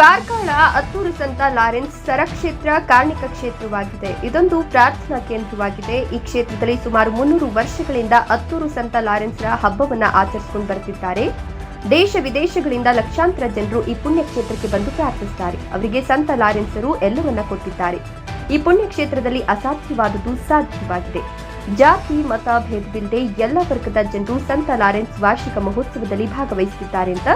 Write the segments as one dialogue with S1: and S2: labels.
S1: ಕಾರ್ಕಳ ಅತ್ತೂರು ಸಂತ ಲಾರೆನ್ಸ್ ಸರಕ್ಷೇತ್ರ ಕಾರ್ಣಿಕ ಕ್ಷೇತ್ರವಾಗಿದೆ. ಇದೊಂದು ಪ್ರಾರ್ಥನಾ ಕೇಂದ್ರವಾಗಿದೆ. ಈ ಕ್ಷೇತ್ರದಲ್ಲಿ ಸುಮಾರು ಮುನ್ನೂರು ವರ್ಷಗಳಿಂದ ಅತ್ತೂರು ಸಂತ ಲಾರೆನ್ಸ್ರ ಹಬ್ಬವನ್ನು ಆಚರಿಸಿಕೊಂಡು ಬರುತ್ತಿದ್ದಾರೆ ದೇಶ ವಿದೇಶಗಳಿಂದ ಲಕ್ಷಾಂತರ ಜನರು ಈ ಪುಣ್ಯ ಕ್ಷೇತ್ರಕ್ಕೆ ಬಂದು ಪ್ರಾರ್ಥಿಸುತ್ತಾರೆ ಅವರಿಗೆ ಸಂತ ಲಾರೆನ್ಸರು ಎಲ್ಲವನ್ನ ಕೊಟ್ಟಿದ್ದಾರೆ. ಈ ಪುಣ್ಯ ಕ್ಷೇತ್ರದಲ್ಲಿ ಅಸಾಧ್ಯವಾದುದು ಸಾಧ್ಯವಾಗಿದೆ. ಜಾತಿ, ಮತ, ಭೇದವಿಲ್ಲದೆ ಎಲ್ಲ ವರ್ಗದ ಜನರು ಸಂತ ಲಾರೆನ್ಸ್ ವಾರ್ಷಿಕ ಮಹೋತ್ಸವದಲ್ಲಿ ಭಾಗವಹಿಸುತ್ತಿದ್ದಾರೆ ಅಂತ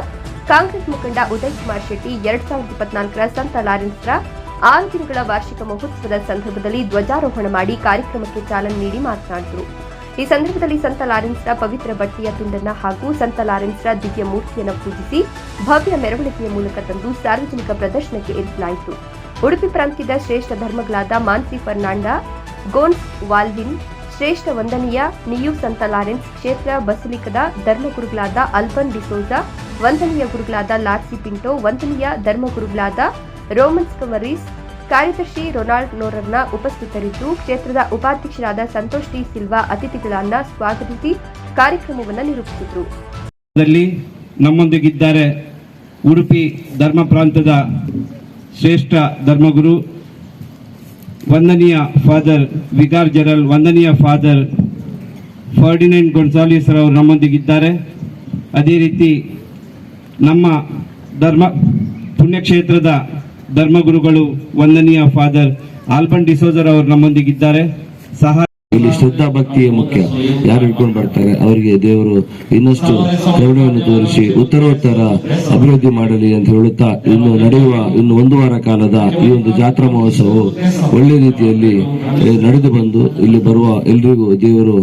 S1: ಕಾಂಗ್ರೆಸ್ ಮುಖಂಡ ಉದಯ್ ಕುಮಾರ್ ಶೆಟ್ಟಿ ಎರಡ್ ಸಾವಿರದ ಇಪ್ಪತ್ನಾಲ್ಕರ ಸಂತ ಲಾರೆನ್ಸ್ರ ಆರು ದಿನಗಳ ವಾರ್ಷಿಕ ಮಹೋತ್ಸವದ ಸಂದರ್ಭದಲ್ಲಿ ಧ್ವಜಾರೋಹಣ ಮಾಡಿ ಕಾರ್ಯಕ್ರಮಕ್ಕೆ ಚಾಲನೆ ನೀಡಿ ಮಾತನಾಡಿದರು. ಈ ಸಂದರ್ಭದಲ್ಲಿ ಸಂತ ಲಾರೆನ್ಸ್ರ ಪವಿತ್ರ ಬಟ್ಟೆಯ ತುಂಡನ್ನ ಹಾಗೂ ಸಂತ ಲಾರೆನ್ಸ್ರ ದಿವ್ಯ ಮೂರ್ತಿಯನ್ನು ಪೂಜಿಸಿ ಭವ್ಯ ಮೆರವಣಿಗೆಯ ಮೂಲಕ ತಂದು ಸಾರ್ವಜನಿಕ ಪ್ರದರ್ಶನಕ್ಕೆ ಇರಿಸಲಾಯಿತು ಉಡುಪಿ ಪ್ರಾಂತ್ಯದ ಶ್ರೇಷ್ಠ ಧರ್ಮಗಳಾದ ಮಾನ್ಸಿ ಫರ್ನಾಂಡ, ಗೋನ್ಸ್ ವಾಲ್ವಿನ್, ಶ್ರೇಷ್ಠ ವಂದನೀಯ, ನಿಯು ಸಂತ ಲಾರೆನ್ಸ್ ಕ್ಷೇತ್ರ, ಬಸಲಿಕದ ಧರ್ಮಗುರುಗಳಾದ ಅಲ್ಬನ್ ಡಿಸೋಜಾ ವಂದನೀಯ ಗುರುಗಳಾದ ಲಾರ್ಸಿ ಪಿಂಟೋ, ವಂದನೀಯ ಧರ್ಮಗುರುಗಳಾದ ರೋಮನ್ಸ್ ಕಮರೀಸ್ ಕಾರ್ಯದರ್ಶಿ ರೊನಾಲ್ಡ್ ನೋರರ್ನ ಉಪಸ್ಥಿತರಿದ್ದು, ಕ್ಷೇತ್ರದ ಉಪಾಧ್ಯಕ್ಷರಾದ ಸಂತೋಷ್ ಟಿ ಸಿಲ್ವಾ ಅತಿಥಿಗಳನ್ನ ಸ್ವಾಗತಿಸಿ ಕಾರ್ಯಕ್ರಮವನ್ನು ನಿರೂಪಿಸಿದರು.
S2: ನಮ್ಮೊಂದಿಗಿದ್ದಾರೆ ಉಡುಪಿ ಧರ್ಮ ಪ್ರಾಂತದ ಶ್ರೇಷ್ಠ ಧರ್ಮಗುರು, ವಂದನೀಯ ಫಾದರ್ ವಿಗಾರ್ ಜನರಲ್, ವಂದನೀಯ ಫಾದರ್ ಫರ್ಡಿನೆಂಟ್ ಗೊನ್ಸಾಲಿಸ್ ಅವರು ನಮ್ಮೊಂದಿಗಿದ್ದಾರೆ. ಅದೇ ರೀತಿ ನಮ್ಮ ಧರ್ಮ ಪುಣ್ಯಕ್ಷೇತ್ರದ ಧರ್ಮಗುರುಗಳು ವಂದನೀಯ ಫಾದರ್ ಆಲ್ಬನ್ ಡಿಸೋಜರ್ ಅವರು ನಮ್ಮೊಂದಿಗಿದ್ದಾರೆ. ಸಹ
S3: ಇಲ್ಲಿ ಶ್ರದ್ಧಾ ಭಕ್ತಿಯೇ ಮುಖ್ಯ. ಯಾರು ಹಿಡ್ಕೊಂಡು ಬರ್ತಾರೆ? ಅವರಿಗೆ ದೇವರು ಇನ್ನಷ್ಟು ಕರುಣೆಯನ್ನು ತೋರಿಸಿ ಉತ್ತರೋತ್ತರ ಅಭಿವೃದ್ಧಿ ಮಾಡಲಿ ಅಂತ ಹೇಳುತ್ತಾ ಇನ್ನು ನಡೆಯುವ ಇನ್ನು ಒಂದು ವಾರ ಕಾಲದ ಈ ಒಂದು ಜಾತ್ರಾ ಮಹೋತ್ಸವವು ಒಳ್ಳೆ ರೀತಿಯಲ್ಲಿ ನಡೆದು ಬಂದು ಇಲ್ಲಿ ಬರುವ ಎಲ್ರಿಗೂ ದೇವರು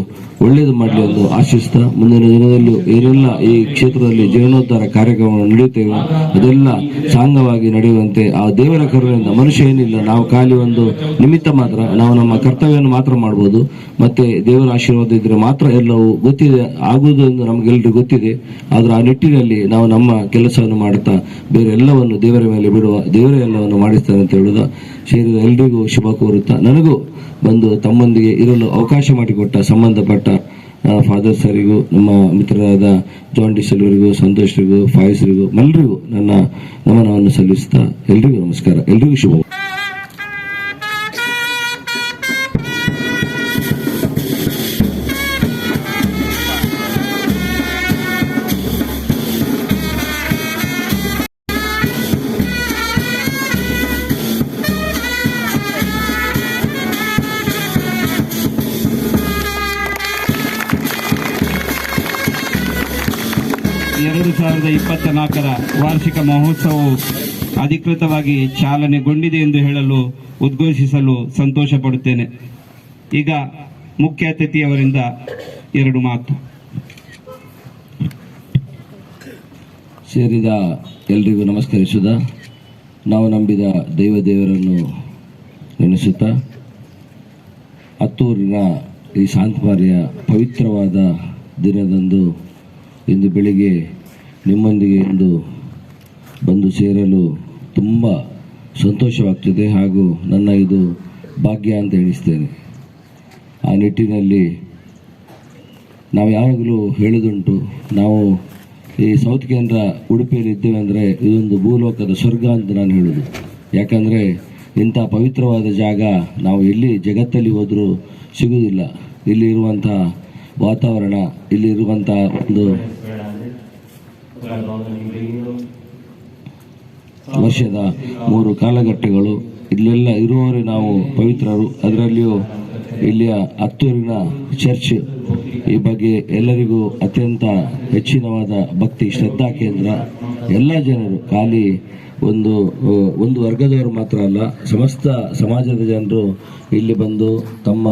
S3: ಒಳ್ಳೆಯದು ಮಾಡಲಿ ಎಂದು ಆಶಿಸ್ತಾ ಮುಂದಿನ ದಿನದಲ್ಲೂ ಏನೆಲ್ಲ ಈ ಕ್ಷೇತ್ರದಲ್ಲಿ ಜೀವನೋದ್ಧಾರ ಕಾರ್ಯಕ್ರಮಗಳು ನಡೆಯುತ್ತೇವೆ ಅದೆಲ್ಲ ಸಾಂಗವಾಗಿ ನಡೆಯುವಂತೆ ಆ ದೇವರ ಕರುಣೆಯಿಂದ ಮನುಷ್ಯ ಏನಿಲ್ಲ, ನಾವು ಖಾಲಿ ಒಂದು ನಿಮಿತ್ತ ಮಾತ್ರ, ನಾವು ನಮ್ಮ ಕರ್ತವ್ಯವನ್ನು ಮಾತ್ರ ಮಾಡಬಹುದು ಮತ್ತೆ ದೇವರ ಆಶೀರ್ವಾದ ಇದ್ರೆ ಮಾತ್ರ ಎಲ್ಲವೂ ಗೊತ್ತಿದೆ, ಆಗುವುದು ಎಂದು ನಮಗೆಲ್ಲರಿಗೂ ಗೊತ್ತಿದೆ. ಆದ್ರೆ ಆ ನಿಟ್ಟಿನಲ್ಲಿ ನಾವು ನಮ್ಮ ಕೆಲಸವನ್ನು ಮಾಡುತ್ತಾ ಬೇರೆ ಎಲ್ಲವನ್ನು ದೇವರ ಮೇಲೆ ಬಿಡುವ, ದೇವರ ಎಲ್ಲವನ್ನು ಮಾಡಿಸ್ತಾನೆ ಅಂತ ಹೇಳುದ. ಸೇರಿದ ಎಲ್ರಿಗೂ ಶುಭ ಕೋರುತ್ತಾ ನನಗೂ ಬಂದು ತಮ್ಮೊಂದಿಗೆ ಇರಲು ಅವಕಾಶ ಮಾಡಿಕೊಟ್ಟ ಸಂಬಂಧಪಟ್ಟ ಫಾದರ್ ಸರಿಗೂ ನಮ್ಮ ಮಿತ್ರರಾದ ಜಾನ್ ಡಿಸಲ್ವರಿಗೂ ಸಂತೋಷ್ರಿಗೂ ಫಾಯ್ಸ್ರಿಗೂ ಎಲ್ಲರಿಗೂ ನನ್ನ ನಮನವನ್ನು ಸಲ್ಲಿಸ್ತಾ ಎಲ್ರಿಗೂ ನಮಸ್ಕಾರ, ಎಲ್ರಿಗೂ ಶುಭ.
S2: ಎರಡು ಸಾವಿರದ ಇಪ್ಪತ್ತ ನಾಲ್ಕರ ವಾರ್ಷಿಕ ಮಹೋತ್ಸವವು ಅಧಿಕೃತವಾಗಿ ಚಾಲನೆಗೊಂಡಿದೆ ಎಂದು ಹೇಳಲು ಉದ್ಘೋಷಿಸಲು ಸಂತೋಷ ಪಡುತ್ತೇನೆ ಈಗ ಮುಖ್ಯ ಅತಿಥಿಯವರಿಂದ ಎರಡು ಮಾತು.
S3: ಸೇರಿದ ಎಲ್ರಿಗೂ ನಮಸ್ಕರಿಸುದ. ನಾವು ನಂಬಿದ ದೈವ ದೇವರನ್ನು ನೆನೆಸುತ್ತಾ ಹತ್ತೂರಿನ ಈ ಶಾಂತಮಾರಿಯ ಪವಿತ್ರವಾದ ದಿನದಂದು ಇಂದು ಬೆಳಿಗ್ಗೆ ನಿಮ್ಮೊಂದಿಗೆ ಇಂದು ಬಂದು ಸೇರಲು ತುಂಬ ಸಂತೋಷವಾಗ್ತದೆ ಹಾಗೂ ನನ್ನ ಇದು ಭಾಗ್ಯ ಅಂತ ಎಣಿಸ್ತೇನೆ. ಆ ನಿಟ್ಟಿನಲ್ಲಿ ನಾವು ಯಾವಾಗಲೂ ಹೇಳುದುಂಟು ನಾವು ಈ ಸೌತ್ ಕೇಂದ್ರ ಉಡುಪಿಯಲ್ಲಿ ಇದ್ದೇವೆ ಅಂದರೆ ಇದೊಂದು ಭೂಲೋಕದ ಸ್ವರ್ಗ ಅಂತ ನಾನು ಹೇಳೋದು ಯಾಕಂದರೆ ಇಂಥ ಪವಿತ್ರವಾದ ಜಾಗ ನಾವು ಎಲ್ಲಿ ಜಗತ್ತಲ್ಲಿ ಹೋದರೂ ಸಿಗುವುದಿಲ್ಲ. ಇಲ್ಲಿ ಇರುವಂಥ ವಾತಾವರಣ ಇಲ್ಲಿ ಇರುವಂಥ ಒಂದು ವರ್ಷದ ಮೂರು ಕಾಲಘಟ್ಟಗಳು ಇಲ್ಲೆಲ್ಲ ಇರುವವರೇ ನಾವು ಪವಿತ್ರರು. ಅದರಲ್ಲಿಯೂ ಇಲ್ಲಿಯ ಹತ್ತೂರಿನ ಚರ್ಚ್ ಈ ಬಗ್ಗೆ ಎಲ್ಲರಿಗೂ ಅತ್ಯಂತ ಹೆಚ್ಚಿನವಾದ ಭಕ್ತಿ, ಶ್ರದ್ಧಾ ಕೇಂದ್ರ. ಎಲ್ಲ ಜನರು, ಖಾಲಿ ಒಂದು ಒಂದು ವರ್ಗದವರು ಮಾತ್ರ ಅಲ್ಲ, ಸಮಸ್ತ ಸಮಾಜದ ಜನರು ಇಲ್ಲಿ ಬಂದು ತಮ್ಮ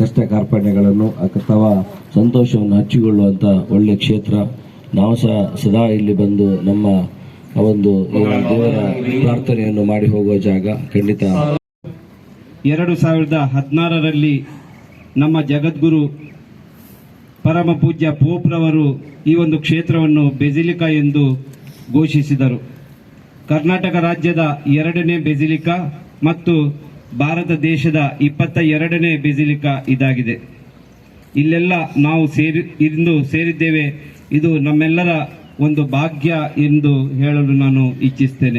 S3: ಕಷ್ಟ ಕಾರ್ಪಣ್ಯಗಳನ್ನು ಅಥವಾ ಸಂತೋಷವನ್ನು ಹಂಚಿಕೊಳ್ಳುವಂಥ ಒಳ್ಳೆ ಕ್ಷೇತ್ರ. ನಾವು ಸಹ ಸದಾ ಇಲ್ಲಿ ಬಂದು ನಮ್ಮ ಒಂದು ದೇವರ ಪ್ರಾರ್ಥನೆಯನ್ನು ಮಾಡಿ ಹೋಗುವ ಜಾಗ ಖಂಡಿತ.
S2: ಎರಡು ಸಾವಿರದ ಹದಿನಾರರಲ್ಲಿ ನಮ್ಮ ಜಗದ್ಗುರು ಪರಮ ಪೂಜ್ಯ ಪೋಪ್ರವರು ಈ ಒಂದು ಕ್ಷೇತ್ರವನ್ನು ಬೆಜಿಲಿಕಾ ಎಂದು ಘೋಷಿಸಿದರು. ಕರ್ನಾಟಕ ರಾಜ್ಯದ ಎರಡನೇ ಬೆಜಿಲಿಕಾ ಮತ್ತು ಭಾರತ ದೇಶದ ಇಪ್ಪತ್ತ ಎರಡನೇ ಇದಾಗಿದೆ. ಇಲ್ಲೆಲ್ಲ ನಾವು ಸೇರಿ, ಇಂದು ಸೇರಿದ್ದೇವೆ. ಇದು ನಮ್ಮೆಲ್ಲರ ಒಂದು ಭಾಗ್ಯ ಎಂದು ಹೇಳಲು ನಾನು ಇಚ್ಛಿಸ್ತೇನೆ.